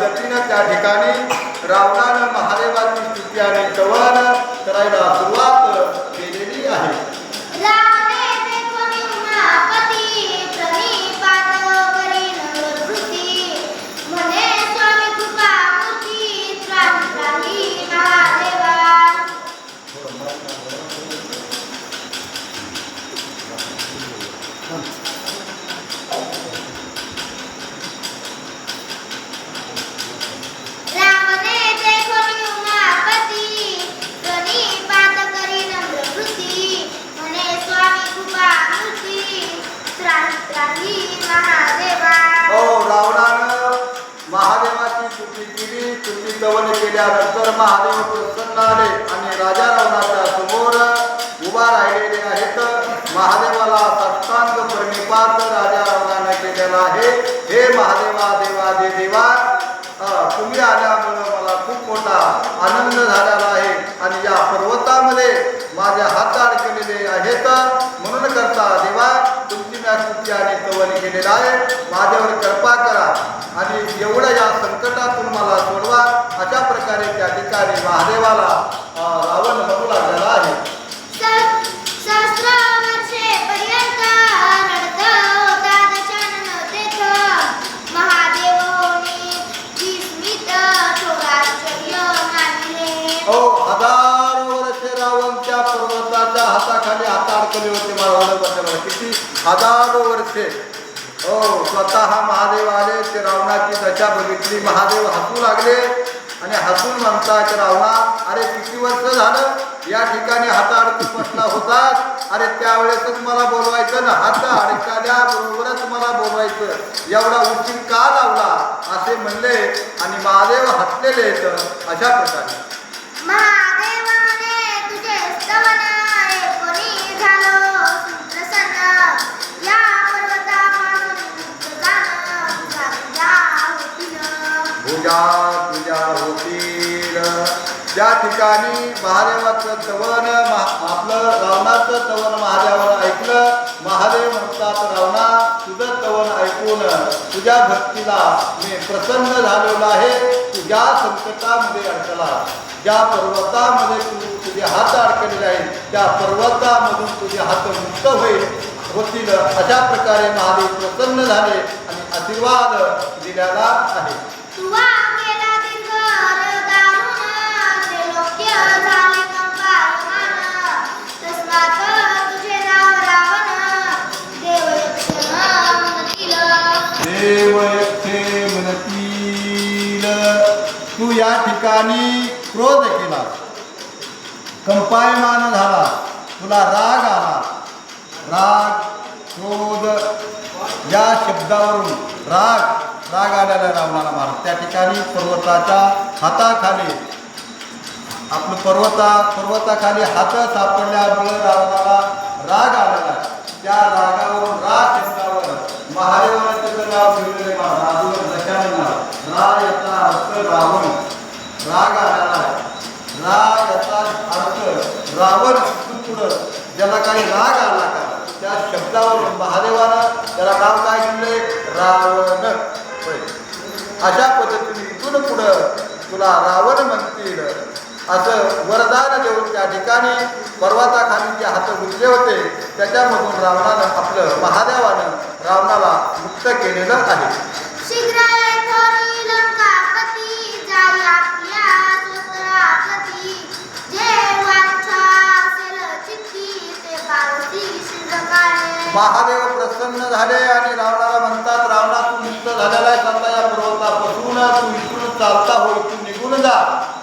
पद्धतीनं त्या ठिकाणी रावणानं महादेवाची स्तुती आणि तवण करायला सुरुवात केल्यानंतर महादेव प्रसन्न आले आणि राजा रावणाच्या समोर उभा राहिलेले आहेत. महादेवाला साष्टांग प्रणिपात राजा रावणाने केलेला आहे. हे महादेवा देवा दे देवा तुम्ही आल्यामुळं मला खूप मोठा आनंद झालेला आहे. आणि या पर्वतामध्ये माझ्या हात अडकलेले आहेत. म्हणून करता देवा तुमची मी स्तुती आणि कवन केलेला आहे. माझ्यावर कृपा करा. आणि एवढं या संकटातून मला सोडवा. अशा प्रकारे त्या ठिकाणी महादेवाला रावण म्हणू लागलेला आहे. हो पर्वताच्या हाताखाली हात अडकले होते मला किती? हजारो वर्षे. हो स्वतः महादेव आले ते रावणाची दशा बघितली. महादेव हसू लागले आणि हसून म्हणतात रावणा अरे किती वर्ष झालं? या ठिकाणी हाता अडकून बसला होतात अरे त्यावेळेसच मला बोलवायचं ना हात अडकाल्या बरोबरच मला बोलवायचं. एवढा उशीर का लावला? असे म्हणले आणि महादेव हसलेले आहेत अशा प्रकारे. महादेव पूजा पूजा होतील. त्या ठिकाणी महादेवाचं तवन आपलं रावणाचं तवन महादेवाला ऐकलं महादेव म्हणतात रावणा तुझं तवन ऐकून तुझ्या भक्तीला मी प्रसन्न झालेलो आहे. तुझ्या संकटामध्ये अडकला. ज्या पर्वतामध्ये तू तुझे हात अडकलेले आहेत त्या पर्वतामधून तुझे हात मुक्त होईल. होतील अशा प्रकारे महादेव प्रसन्न झाले आणि आशीर्वाद दिलेला आहे. तू या ठिकाणी क्रोध केला. कंपायमान झाला. तुला राग आला. राग क्रोध या शब्दावरून राग राग आलेला रावणाला महाराज त्या ठिकाणी पर्वताच्या हाताखाली आपलं पर्वता पर्वताखाली हात सापडल्यामुळे रावणाला राग आलेला आहे. त्या रागावरून राग शब्दावर महादेवाने त्याचं नाव ठेवलेले राजूवर दशाने नाव रा याचा अर्थ रावण राग आलेला आहे राग याचा अर्थ रावण पुढं ज्याला काही राग आला का त्या महादेवानं त्याला नाव काय दिले रावण. होय. अशा पद्धतीने इथून पुढं तुला रावण म्हणतील. असं वरदान देऊन त्या ठिकाणी पर्वताखाली जे हात गुंतले होते त्याच्यामधून रावणानं आपलं महादेवानं रावणाला मुक्त केलेलं आहे. महादेव प्रसन्न झाले आणि रावणाला म्हणतात रावणा तू मुक्त झालेला आहे आता या पर्वतापासून तू इकडून चालता हो इथून निघून जा.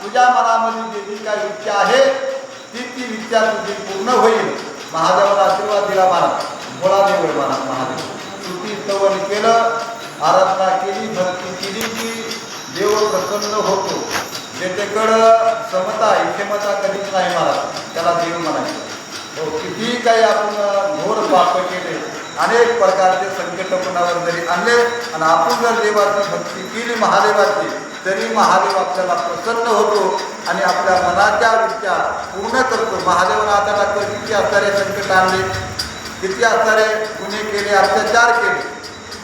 तुझ्या मनामध्ये जी जी काय इच्छा आहे ती ती इच्छा तुझी पूर्ण होईल. महादेवाला आशीर्वाद दिला महाराज बोळा देव महाराज महादेव. स्तुती स्तवन केलं आराधना केली भक्ती केली की देव प्रसन्न होतो. ज्याच्याकडं समता आहे क्षमता कधीच नाही महाराज त्याला देव म्हणायचं. हो, कितीही काही आपण घोर पाप केले अनेक प्रकारचे संकट कुणावर जरी आणले आणि आपण जर देवाची भक्ती केली महादेवाची तरी महादेव आपल्याला प्रसन्न होतो आणि आपल्या मनाच्या विचार पूर्ण करतो. महादेवानं आपल्याला किती असणारे संकट आणले किती असणारे गुन्हे केले अत्याचार केले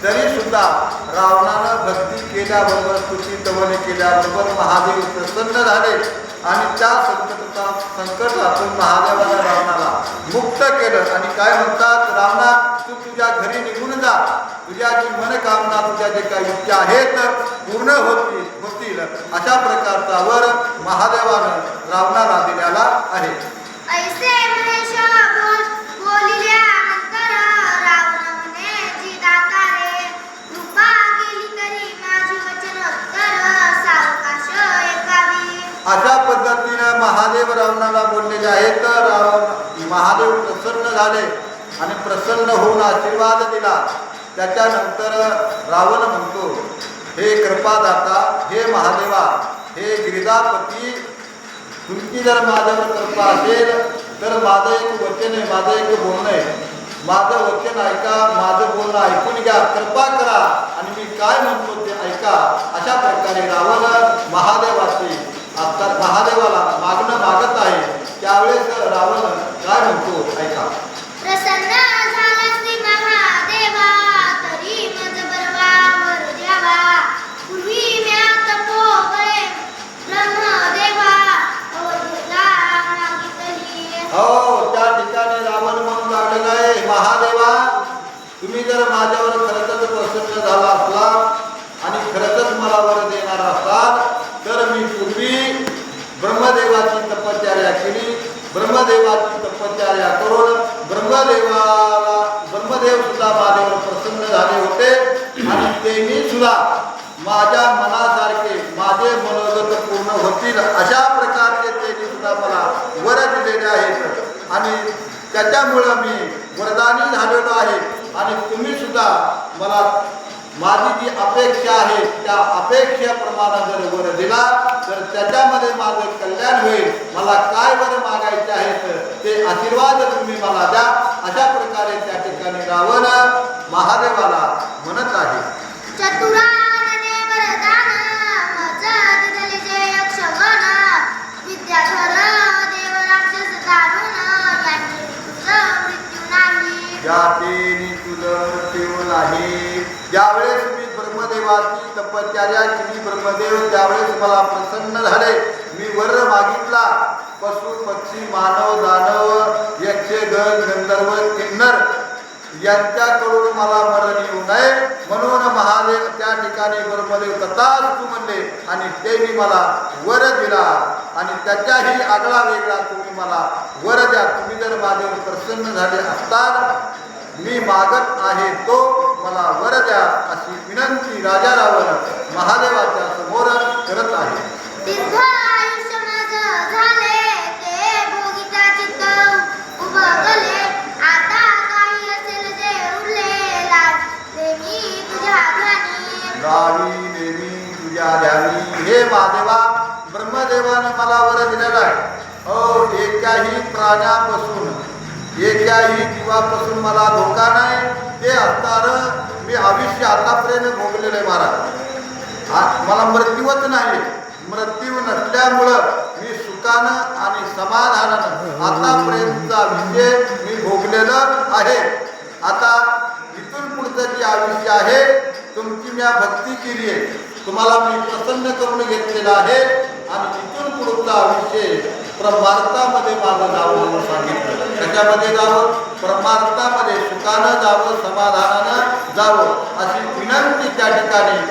तरी सुद्धा रावणानं भक्ती केल्याबरोबर स्तुती तवने केल्याबरोबर महादेव प्रसन्न झाले. आणि त्या संकटाचा संकटातून महादेवाला रावणाला. मुक्त केलं. आणि काय म्हणतात? रावणा तू तुझ्या घरी निघून जा. तुझ्या जी मनकामना तुझ्या जे काही इच्छा आहेत पूर्ण होतील होतील. अशा प्रकारचा वर महादेवानं रावणाला दिलेला आहे. आहे तर महादेव प्रसन्न झाले आणि प्रसन्न होऊन आशीर्वाद दिला. त्याच्यानंतर रावण म्हणतो हे कृपादाता हे महादेवा हे गिरिजापती तुमची जर माझ्यावर कृपा असेल तर माझं एक वचन आहे माझं एक बोलणं आहे. माझं वचन ऐका माझं बोलणं ऐकून घ्या कृपा करा आणि मी काय म्हणतो ते ऐका. अशा प्रकारे रावण महादेवाची आता महादेवाला मागणं मागत आहे. त्यावेळेस रावण काय म्हणतो? ऐका. प्रसन्न माझ्या मनासारखे माझे मनोगत पूर्ण होतील अशा प्रकारचे ते सुद्धा मला वर दिलेले आहेत. आणि त्याच्यामुळं मी वरदानी झालेलो आहे. आणि तुम्ही सुद्धा मला माझी जी अपेक्षा आहे त्या अपेक्षेप्रमाणे जर वर दिला तर त्याच्यामध्ये माझं कल्याण होईल. मला काय वर मागायचे आहेत ते आशीर्वाद तुम्ही मला द्या. अशा प्रकारे त्या ठिकाणी रावण महादेवाला म्हणत आहे. राजा केली ब्रह्मदेव त्यावेळेस मला प्रसन्न झाले. मी वर मागितला. पशु पक्षी मानव दानव यक्ष गण गंधर्व किन्नर यांच्याकडून मला मरण येऊ नये. म्हणून महादेव त्या ठिकाणी ब्रह्मदेव तथाच तू म्हणले आणि त्यांनी मला वर दिला. आणि त्याच्याही आगळा वेगळा तुम्ही मला वर द्या. तुम्ही जर माझ्यावर प्रसन्न झाले असतात मी मागत आहे तो मला वर द्या अशी विनंती राजा रावण महादेवाच्या समोर करत आहे. गावी नेहमी तुझ्या ध्यानी. हे महादेवा ब्रह्मदेवानं मला वर दिलेला आहे. हो एकाही प्राण्यापासून एकाही जीवापासून मला धोका नाही. ते असणार मी आयुष्य आतापर्यंत भोगलेलं आहे महाराज. आ- मला मृत्यूच नाही. मृत्यू नसल्यामुळं मी सुखानं आणि समाधानानं आतापर्यंतचा विषय मी भोगलेलं आहे. आता इथून पुढचं जे आयुष्य आहे तुमची मी भक्ती केली आहे. तुम्हाला मी प्रसन्न करून घेतलेलं आहे आणि इथून पुढचा आयुष्य परमार्थामध्ये माझं जावं सांगितलं. त्याच्यामध्ये जावं? परमार्थामध्ये सुखानं जावं समाधानानं जावं अशी विनंती त्या ठिकाणी